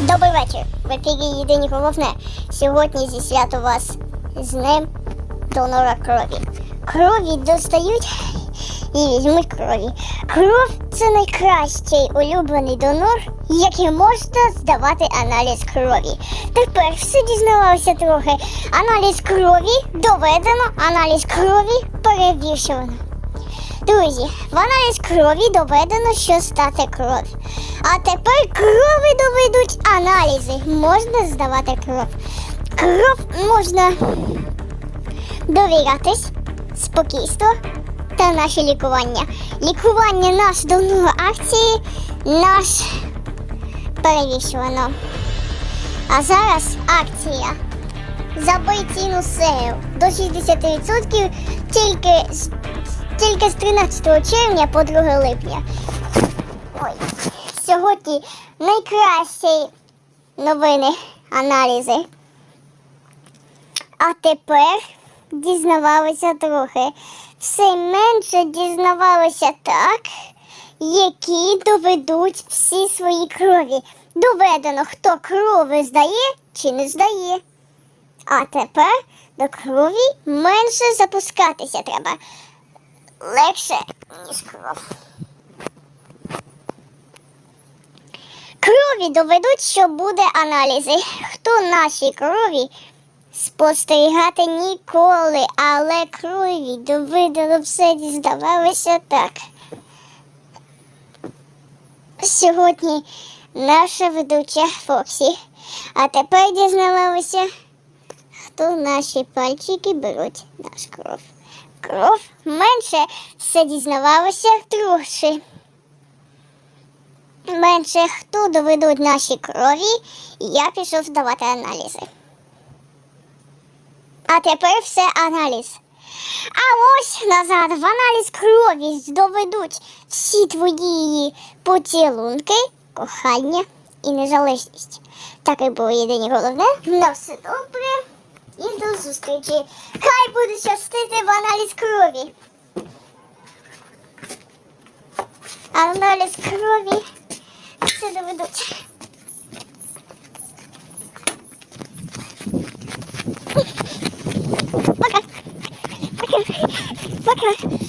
Добрий вечір. В ефірі єдині головне. Сьогодні зі свято вас з ним донора крові. Крові достають і візьмуть крові. Кров це найкращий улюблений донор, який можна здавати аналіз крові. Тепер все дізнавалося трохи. Аналіз крові доведено, аналіз крові перевіршено. Друзі, в аналіз крові доведено, що стати кров. А тепер крови доведуть аналізи. Можна здавати кров. Кров можна довірятись, спокійство та наше лікування. Лікування наш до акції, наш перевішувано. А зараз акція. Забий ціну сейл до 60% тільки з тільки з 13 червня по 2 липня. Ой, сьогодні найкращі новини, аналізи. А тепер дізнавалися трохи. Все менше дізнавалися так, які доведуть всі свої крові. Доведено, хто крови здає чи не здає. А тепер до крові менше запускатися треба легше, ніж кров. Крові доведуть, що буде аналізи. Хто наші крові спостерігати ніколи, але крові доведено все дізнавалося так. Сьогодні наша ведуча Фоксі. А тепер дізнавалися, хто наші пальчики беруть наш кров кров менше все дізнавалося трошки. Менше хто доведуть наші крові, я пішов здавати аналізи. А тепер все аналіз. А ось назад в аналіз крові доведуть всі твої поцілунки, кохання і незалежність. Так і було єдині головне. На все добре. І до зустрічі. Хай буде щастити в аналіз крові. Аналіз крові. Сюди ведуть. Пока. Пока. Пока.